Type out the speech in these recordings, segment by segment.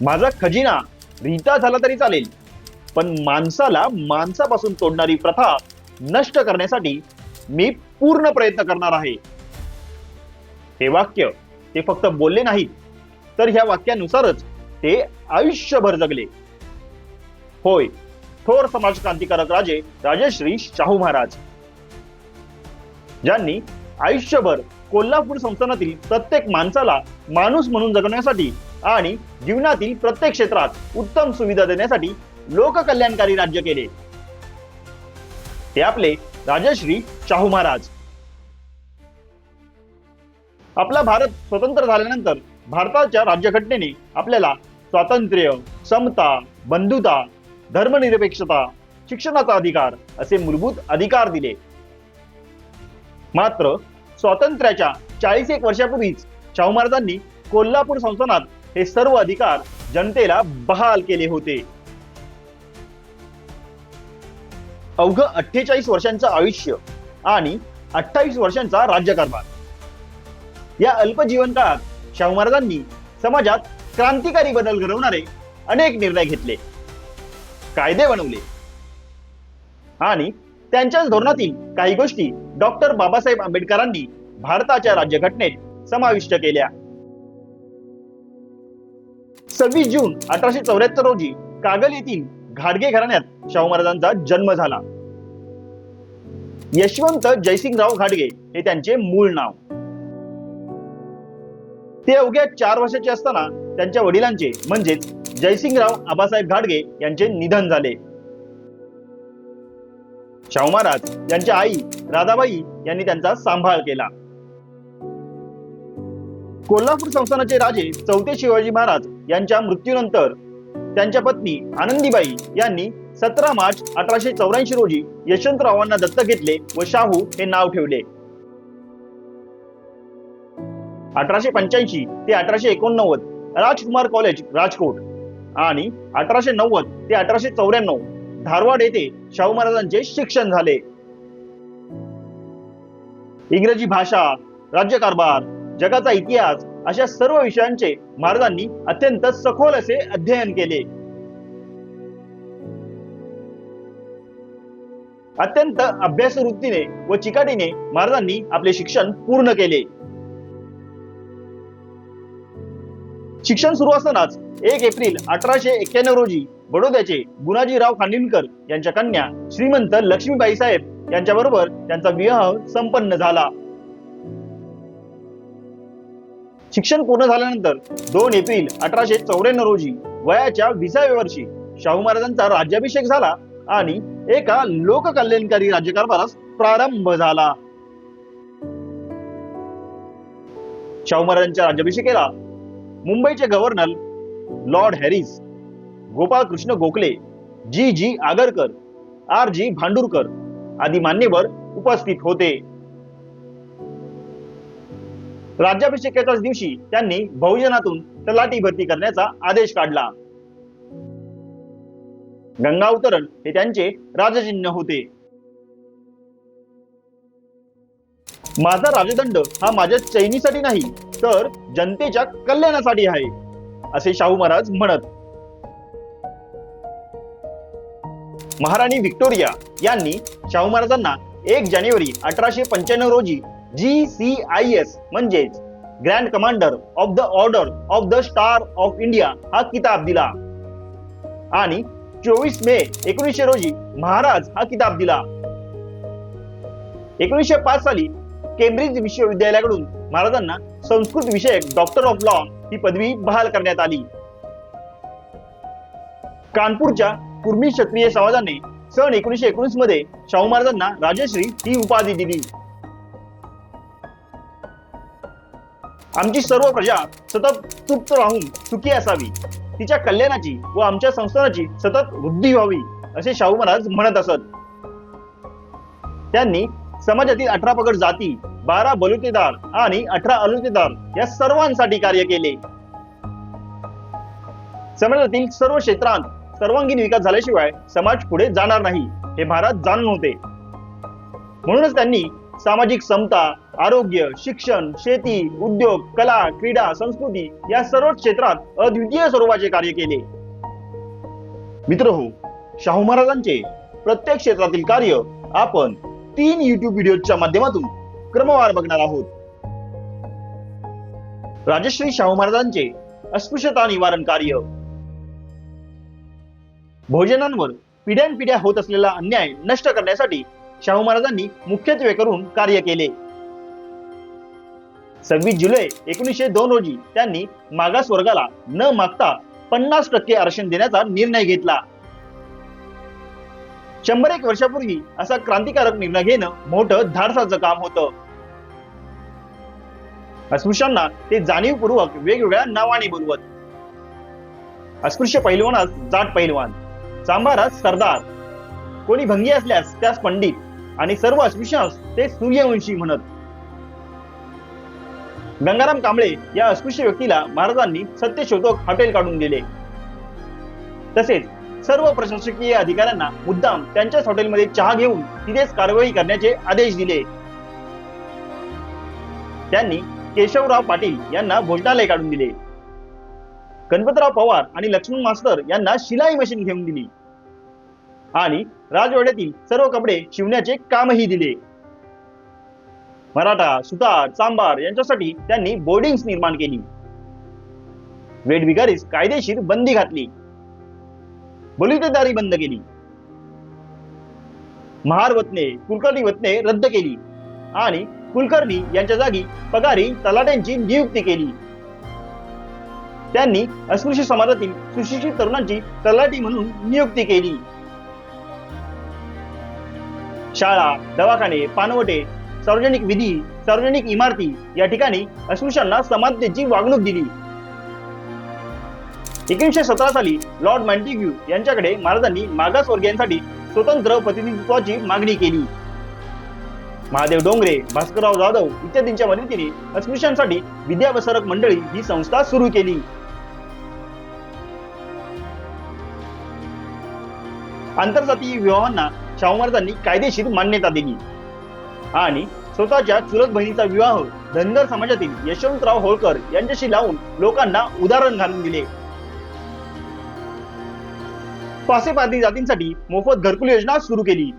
माझा खजिना रीता झाला तरी चालेल. पण माणसाला माणसापासून तोडणारी प्रथा नष्ट करण्यासाठी मी पूर्ण प्रयत्न करणार आहे. हे वाक्य ते फक्त बोलले नाहीत तर ह्या वाक्यानुसारच ते आयुष्यभर जगले. होय थोर समाज क्रांतिकारक राजे राजश्री शाहू महाराज. ज्यांनी आयुष्यभर कोल्हापूर संस्थानातील प्रत्येक माणसाला माणूस म्हणून जगण्यासाठी आणि जीवनातील प्रत्येक क्षेत्रात उत्तम सुविधा देण्यासाठी लोककल्याणकारी राज्य केले. ते आपले राजश्री शाहू महाराज. आपला भारत स्वतंत्र झाल्यानंतर भारताच्या राज्यघटनेने आपल्याला स्वातंत्र्य समता बंधुता धर्मनिरपेक्षता शिक्षणाचा अधिकार असे मूलभूत अधिकार दिले. मात्र स्वातंत्र्याच्या चाळीस एक वर्षापूर्वीच शाहू महाराजांनी कोल्हापूर संस्थानात हे सर्व अधिकार जनतेला बहाल केले होते. अवघ अठ्ठेचाळीस वर्षांचं आयुष्य आणि अठ्ठावीस वर्षांचा राज्यकारभार. या अल्प जीवन काळात शाहू महाराजांनी समाजात क्रांतिकारी बदल घडवणारे अनेक निर्णय घेतले. कायदे बनवले. आणि त्यांच्याच धोरणातील काही गोष्टी डॉक्टर बाबासाहेब आंबेडकरांनी भारताच्या राज्यघटनेत समाविष्ट केल्या. सव्वीस जून अठराशे चौऱ्याहत्तर रोजी कागल येथील घाडगे घराण्यात शाहू महाराजांचा जन्म झाला. यशवंत जयसिंगराव घाडगे हे त्यांचे मूळ नाव. ते अवघ्या चार वर्षाचे असताना त्यांच्या वडिलांचे म्हणजेच जयसिंगराव आबासाहेब घाडगे यांचे निधन झाले. शाहू महाराज यांच्या आई राधाबाई यांनी त्यांचा सांभाळ केला. कोल्हापूर संस्थानाचे राजे चौथे शिवाजी महाराज यांच्या मृत्यूनंतर त्यांच्या पत्नी आनंदीबाई यांनी सतरा मार्च अठराशे चौऱ्याऐंशी रोजी यशवंतरावांना दत्तक घेतले व शाहू हे नाव ठेवले. अठराशे पंच्याऐंशी ते अठराशे एकोणनव्वद राजकुमार कॉलेज राजकोट आणि अठराशे नव्वद ते अठराशे चौऱ्याण्णव धारवाड येथे शाहू महाराजांचे शिक्षण झाले. इंग्रजी भाषा राज्यकारभार जगाचा इतिहास अशा सर्व विषयांचे महाराजांनी अत्यंत सखोल असे अध्ययन केले. अत्यंत अभ्यास वृत्तीने व चिकाटीने महाराजांनी आपले शिक्षण पूर्ण केले. शिक्षण सुरू असतानाच एक एप्रिल अठराशे एक्क्याण्णव रोजी बडोद्याचे गुणाजीराव खांडिलकर यांच्या कन्या श्रीमंत लक्ष्मीबाई साहेब यांच्याबरोबर त्यांचा विवाह संपन्न झाला. शिक्षण पूर्ण झाल्यानंतर दोन एप्रिल अठराशे चौऱ्याण्णव रोजी वयाच्या विसाव्या वर्षी शाहू महाराजांचा राज्याभिषेक झाला आणि एका लोककल्याणकारी राज्यकारभारास प्रारंभ झाला. शाहू महाराजांच्या राज्याभिषेकेला मुंबईचे governor Lord Harris Gopal Krishna Gokhale G G Agarkar R G Bhandarkar आदी मान्यवर उपस्थित होते. राज्याभिषेकाच्याच दिवशी त्यांनी बहुजनातून तलाठी भरती करण्याचा आदेश काढला. गंगा अवतरण हे त्यांचे राजचिन्ह होते. माझा राजदंड हा माझ्या चैनीसाठी नाही तर जनतेच्या कल्याणासाठी आहे असे शाहू महाराज म्हणत. महाराणी व्हिक्टोरिया यांनी शाहू महाराजांना एक जानेवारी अठराशे पंच्याण्णव रोजी जी सी आय एस म्हणजेच grand commander of the order of the star of India हा किताब दिला. आणि चोवीस मे एकोणीसशे रोजी महाराज हा किताब दिला. एकोणीसशे पाच साली केम्ब्रिज विश्वविद्यालयाकडून महाराजांना संस्कृत विषयक डॉक्टर ऑफ लॉ ही पदवी बहाल करण्यात आली. कानपूरच्या कुर्मी क्षत्रिय समाजाने सन एकोणीसशे एकोणीसमध्ये शाहू महाराजांना राजश्री ही उपाधी दिली. आमची सर्व प्रजा सतत तृप्त राहून सुखी असावी. तिच्या कल्याणाची व आमच्या संस्थानाची सतत वृद्धी व्हावी असे शाहू महाराज म्हणत असत. त्यांनी समाजातील अठरा पगड जाती बारा बलुतेदार आणि अठरा अलुतेदार या सर्वांसाठी कार्य केले. समाजातील सर्व क्षेत्रांत सर्वांगीण विकास झाल्याशिवाय समाज पुढे जाणार नाही हे महाराज जाणून होते. म्हणूनच त्यांनी सामाजिक समता आरोग्य शिक्षण शेती उद्योग कला क्रीडा संस्कृती या सर्व क्षेत्रात अद्वितीय स्वरूपाचे कार्य केले. मित्र हो शाहू महाराजांचे प्रत्येक क्षेत्रातील कार्य आपण तीन युट्यूब व्हिडिओच्या माध्यमातून क्रमवार बघणार आहोत. राजश्री शाहू महाराजांचे अस्पृश्यता निवारण कार्य. भोजनांवर पिढ्यानपिढ्या होत असलेला अन्याय नष्ट करण्यासाठी शाहू महाराजांनी मुख्यत्वे करून कार्य केले. सव्वीस जुलै एकोणीसशे दोन रोजी त्यांनी मागास वर्गाला न मागता पन्नास टक्के आरक्षण देण्याचा निर्णय घेतला. शंभर एक वर्षापूर्वी असा क्रांतिकारक निर्णय घेणं मोठं धाडसाचं काम होतं. अस्पृश्यांना ते जाणीवपूर्वक वेगवेगळ्या नावाने बोलवत. अस्पृश्य पैलवानास जाट पैलवान चांभारास सरदार. कोणी भंगी असल्यास त्यास पंडित आणि सर्व अस्पृश्यास ते सूर्यवंशी म्हणत. गंगाराम कांबळे या अस्पृश्य व्यक्तीला महाराजांनी सत्यशोधक हॉटेल काढून दिले. तसेच सर्व प्रशासकीय अधिकाऱ्यांना मुद्दाम त्यांच्याच हॉटेलमध्ये चहा घेऊन तिथेच कारवाई करण्याचे आदेश दिले. त्यांनी केशवराव पाटील यांना भोजनालय काढून दिले. गणपतराव पवार आणि लक्ष्मण मास्तर यांना शिलाई मशीन घेऊन दिली. आणि राजवाड्यातील सर्व कपडे शिवण्याचे कामही दिले. मराठा सुतार चांबार यांच्यासाठी त्यांनी बोर्डिंग्स निर्माण केली. वेठबिगारीस कायदेशीर बंदी घातली. बलुतेदारी बंद केली. महार वतने कुलकर्णी वतने रद्द केली. आणि कुलकर्णी यांच्या जागी पगारी तलाट्यांची नियुक्ती केली. त्यांनी अस्पृश्य समाजातील सुशिक्षित तरुणांची तलाठी म्हणून नियुक्ती केली. शाळा दवाखाने पानवटे सार्वजनिक विधी सार्वजनिक इमारती या ठिकाणी अस्पृश्यांना समानतेची वागणूक दिली. एकोणीसशे सतरा साली लॉर्ड मॅन्टिग्यू यांच्याकडे महाराजांनी मागासवर्गीयांसाठी स्वतंत्र प्रतिनिधित्वाची मागणी केली. महादेव डोंगरे भास्करराव जाधव इत्यादींच्या मदतीने अस्पृश्यांसाठी विद्यावसरक मंडळी ही संस्था सुरू केली. आंतरजातीय विवाहांना शाहू महाराजांनी कायदेशीर मान्यता दिली. आणि स्वतःच्या चुलत बहिणीचा विवाह धनगर समाजातील यशवंतराव होळकर यांच्याशी लावून लोकांना उदाहरण घालून दिले. पासेपाती जातींसाठी मोफत घरकुल योजना सुरू केली.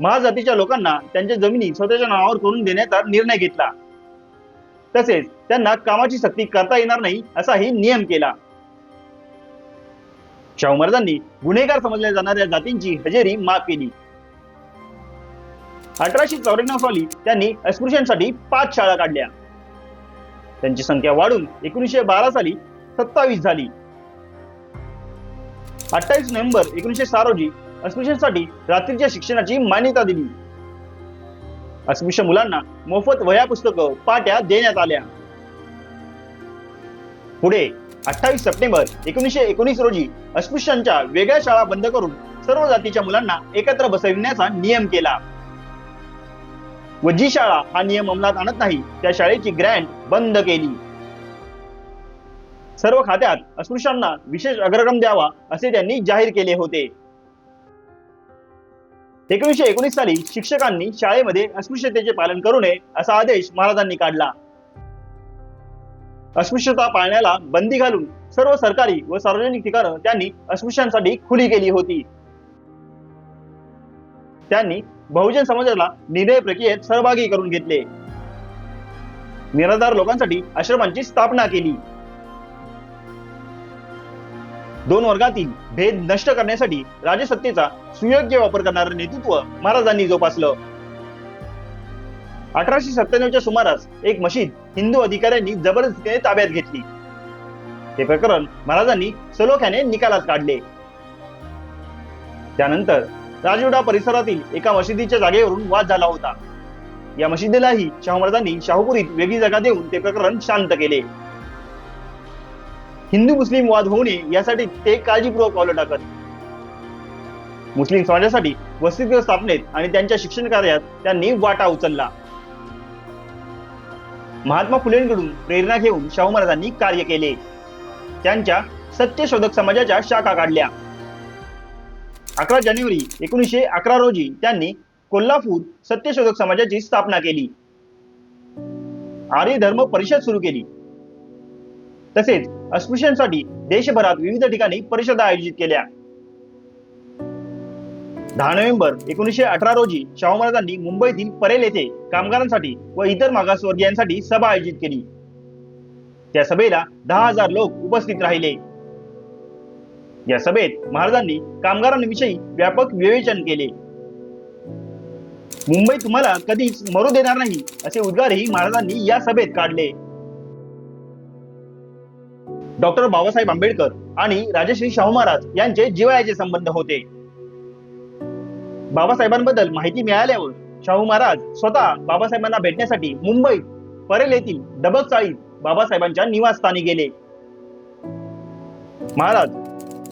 महाजातीच्या लोकांना त्यांच्या जमिनी स्वतःच्या नावावर करून देण्याचा निर्णय घेतला. तसेच त्यांना कामाची सक्ती करता येणार नाही असाही नियम केला. शाहू महाराजांनी गुन्हेगार समजल्या जाणाऱ्या जातींची हजेरी माफ केली. अठराशे चौऱ्याण्णव साली त्यांनी अस्पृश्यांसाठी पाच शाळा काढल्या. त्यांची संख्या वाढून एकोणीसशे बारा साली सत्तावीस झाली. अठ्ठावीस नोव्हेंबर एकोणीसशे सहा रोजी अस्पृश्यांसाठी रात्रीच्या शिक्षणाची मान्यता दिली. अस्पृश्य मुलांना मोफत वह्या पुस्तकं पाट्या देण्यात आल्या. पुढे अठ्ठावीस सप्टेंबर एकोणीसशे एकोणीस रोजी अस्पृश्यांच्या वेगळ्या शाळा बंद करून सर्व जातीच्या मुलांना एकत्र बसविण्याचा नियम केला. व जी शाळा हा नियम अंमलात आणत नाही त्या शाळेची ग्रँट बंद केली. सर्व खात्यात अस्पृश्यांना विशेष अग्रक्रम द्यावा असे त्यांनी जाहीर केले होते. एकोणीसशे एकोणीस साली शिक्षकांनी शाळेमध्ये अस्पृश्यतेचे पालन करू नये असा आदेश महाराजांनी काढला. अस्पृश्यता पाळण्याला बंदी घालून सर्व सरकारी व सार्वजनिक ठिकाणं त्यांनी अस्पृश्यांसाठी खुली केली होती. त्यांनी बहुजन समाजाला निर्णय प्रक्रियेत सहभागी करून घेतले. निराधार लोकांसाठी आश्रमांची स्थापना केली. दोन वर्गातील भेद नष्ट करण्यासाठी राजसत्तेचा सुयोग्य वापर करणारं नेतृत्व महाराजांनी जोपासलं. अठराशे सत्त्याण्णवच्या सुमारास एक मशीद हिंदू अधिकाऱ्यांनी जबरदस्तीने ताब्यात घेतली. हे प्रकरण महाराजांनी सलोख्याने निकालात काढले. त्यानंतर राजवडा परिसरातील एका मशिदीच्या जागेवरून वाद झाला होता. या मशिदीलाही शाहू महाराजांनी शाहूपुरीत वेगळी जागा देऊन ते प्रकरण शांत केले. हिंदू मुस्लिम वाद होऊ नये यासाठी ते काळजीपूर्वक पावलं टाकत. मुस्लिम समाजासाठी वसतिगृह स्थापनेत आणि त्यांच्या शिक्षण कार्यात त्यांनी वाटा उचलला. महात्मा फुलेंकडून प्रेरणा घेऊन शाहू महाराजांनी कार्य केले. त्यांच्या सत्यशोधक समाजाच्या शाखा काढल्या. अकरा जानेवारी एकोणीसशे अकरा रोजी त्यांनी कोल्हापूर सत्यशोधक समाजाची स्थापना केली. आर्य धर्म परिषद सुरू केली. तसेच अस्पृश्यांसाठी देशभरात विविध ठिकाणी परिषदा आयोजित केल्या. दहा नोव्हेंबर एकोणीसशे अठरा रोजी शाहू महाराजांनी मुंबईतील परेल येथे कामगारांसाठी व इतर मागासवर्गीयांसाठी सभा आयोजित केली. त्या सभेला दहा हजार लोक उपस्थित राहिले. या सभेत महाराजांनी कामगारांविषयी व्यापक विवेचन केले. मुंबई तुम्हाला कधीच मरू देणार नाही असे उद्गारही महाराजांनी या सभेत काढले. डॉक्टर बाबासाहेब आंबेडकर आणि राजश्री शाहू महाराज यांचे जिवाळ्याचे संबंध होते. बाबासाहेबांबद्दल माहिती मिळाल्यावर शाहू महाराज स्वतः बाबासाहेबांना भेटण्यासाठी मुंबईत परेल येथील डबक चाळीत बाबासाहेबांच्या निवासस्थानी गेले. महाराज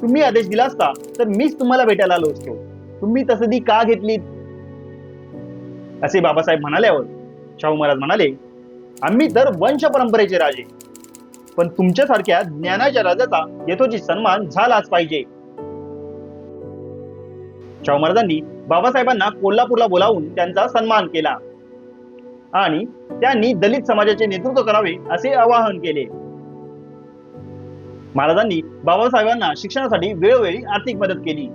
तुम्ही आदेश दिला असता तर मीच तुम्हाला भेटायला आलो असतो. तुम्ही तसदी का घेतलीत? असे बाबासाहेब म्हणाल्यावर शाहू महाराज म्हणाले आम्ही तर वंश परंपरेचे राजे. पण तुमच्यासारख्या ज्ञानाच्या राजाचा यथोचित सन्मान झालाच पाहिजे. शाहू महाराजांनी बाबासाहेबांना कोल्हापूरला बोलावून त्यांचा सन्मान केला. आणि त्यांनी दलित समाजाचे नेतृत्व करावे असे आवाहन केले. महाराजांनी बाबासाहेबांना शिक्षणासाठी वेळोवेळी आर्थिक मदत केली.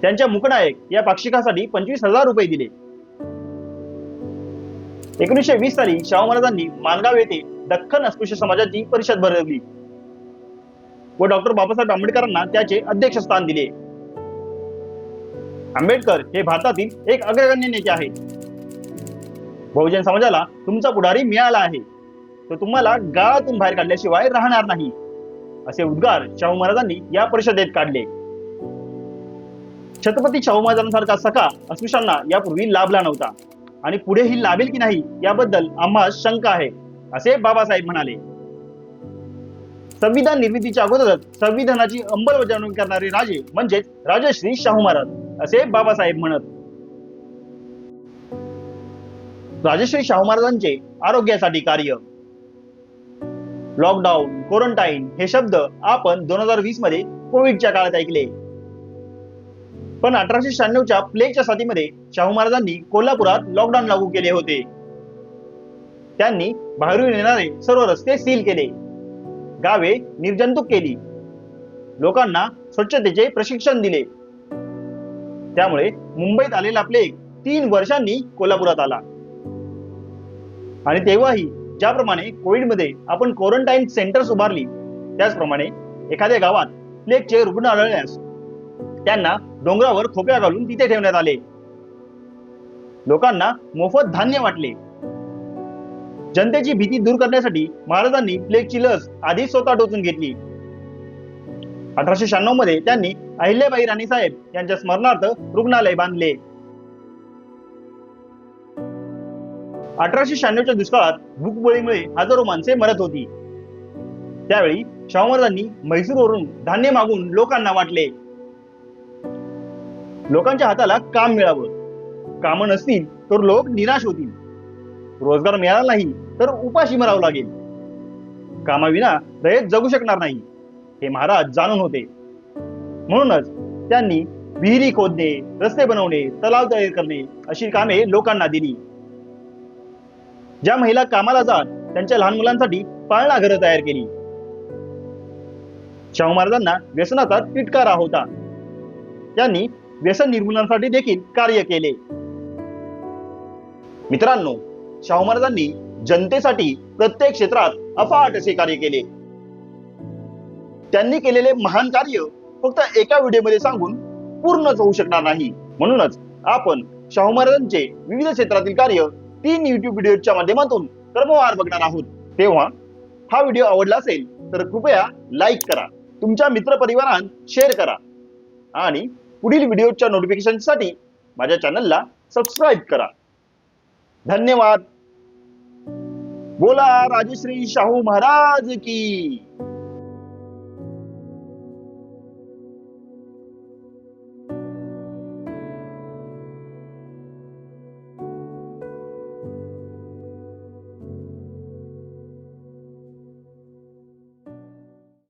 त्यांच्या मुकनायक या पाक्षिकासाठी पंचवीस हजार रुपये दिले. एकोणीसशे वीस साली शाहू महाराजांनी मानगाव येथे दख्खन अस्पृश्य समाजाची परिषद भरवली. व डॉक्टर बाबासाहेब आंबेडकरांना त्याचे अध्यक्ष स्थान दिले. आंबेडकर हे भारतातील एक अग्रगण्य नेते आहेत. बहुजन समाजाला तुमचा पुढारी मिळाला आहे. तर तुम्हाला गाळातून बाहेर काढल्याशिवाय राहणार नाही. असे उद्गार शाहू महाराजांनी या परिषदेत काढले. छत्रपती शाहू महाराजांसारखा सखा अस्पृश्यांना यापूर्वी लाभला नव्हता. आणि पुढेही लाभेल की नाही याबद्दल आम्हा शंका आहे असे बाबासाहेब म्हणाले. संविधान निर्मितीच्या अगोदरच संविधानाची अंमलबजावणी करणारे राजे म्हणजेच राजश्री शाहू महाराज असे बाबासाहेब म्हणत. राजश्री शाहू महाराजांचे आरोग्यासाठी कार्य लॉकडाऊन क्वारंटाईन हे शब्द आपण दोन हजार वीसमध्ये कोविडच्या काळात ऐकले. पण अठराशे शहाण्णवच्या प्लेगच्या साथीमध्ये शाहू महाराजांनी कोल्हापुरात लॉकडाऊन लागू केले होते. त्यांनी बाहेरून येणारे सर्व रस्ते सील केले. गावे निर्जंतुक केली. लोकांना स्वच्छतेचे प्रशिक्षण दिले. त्यामुळे मुंबईत आलेला प्लेग तीन वर्षांनी कोल्हापुरात आला. आणि तेव्हाही ज्याप्रमाणे कोविडमध्ये आपण क्वारंटाईन सेंटर्स उभारली त्याचप्रमाणे एखाद्या गावात प्लेगचे रुग्ण आढळल्यास त्यांना डोंगरावर खोक्या घालून तिथे ठेवण्यात आले. लोकांना मोफत धान्य वाटले. जनतेची भीती दूर करण्यासाठी महाराजांनी प्लेगची लस आधी स्वतः टोचून घेतली. अठराशे शहाण्णवमध्ये त्यांनी अहिल्याबाई राणी साहेब यांच्या स्मरणार्थ रुग्णालय बांधले. अठराशे शहाण्णवच्या दुष्काळात भूकबळीमुळे हजारो माणसे मरत होती. त्यावेळी शाहू महाराजांनी म्हैसूरवरून धान्य मागून लोकांना वाटले. लोकांच्या हाताला काम मिळावं. काम नसतील तर लोक निराश होतील. रोजगार मिळाला नाही तर उपाशी मरावं लागेल. कामाविना रयत जगू शकणार नाही हे महाराज जाणून होते. म्हणूनच त्यांनी विहिरी खोदणे रस्ते बनवणे तलाव तयार करणे अशी कामे लोकांना दिली. ज्या महिला कामाला जात त्यांच्या लहान मुलांसाठी पाळणा घरं तयार केली. शाहू महाराजांना व्यसनाचा तिटकारा होता. त्यांनी व्यसन निर्मूलनासाठी देखील कार्य केले. मित्रांनो शाहू महाराजांनी जनतेसाठी प्रत्येक क्षेत्रात अफाट असे कार्य केले. त्यांनी केलेले महान कार्य फक्त एका व्हिडिओमध्ये सांगून पूर्णच होऊ शकणार नाही. म्हणूनच आपण शाहू महाराजांचे विविध क्षेत्रातील कार्य तीन युट्यूब व्हिडिओच्या माध्यमातून क्रमवार बघणार आहोत. तेव्हा हा व्हिडिओ आवडला असेल तर कृपया लाईक करा. तुमच्या मित्रपरिवारात शेअर करा. आणि पुढील व्हिडिओच्या नोटिफिकेशनसाठी माझ्या चॅनलला सबस्क्राईब करा. धन्यवाद. बोला राजश्री शाहू महाराज की.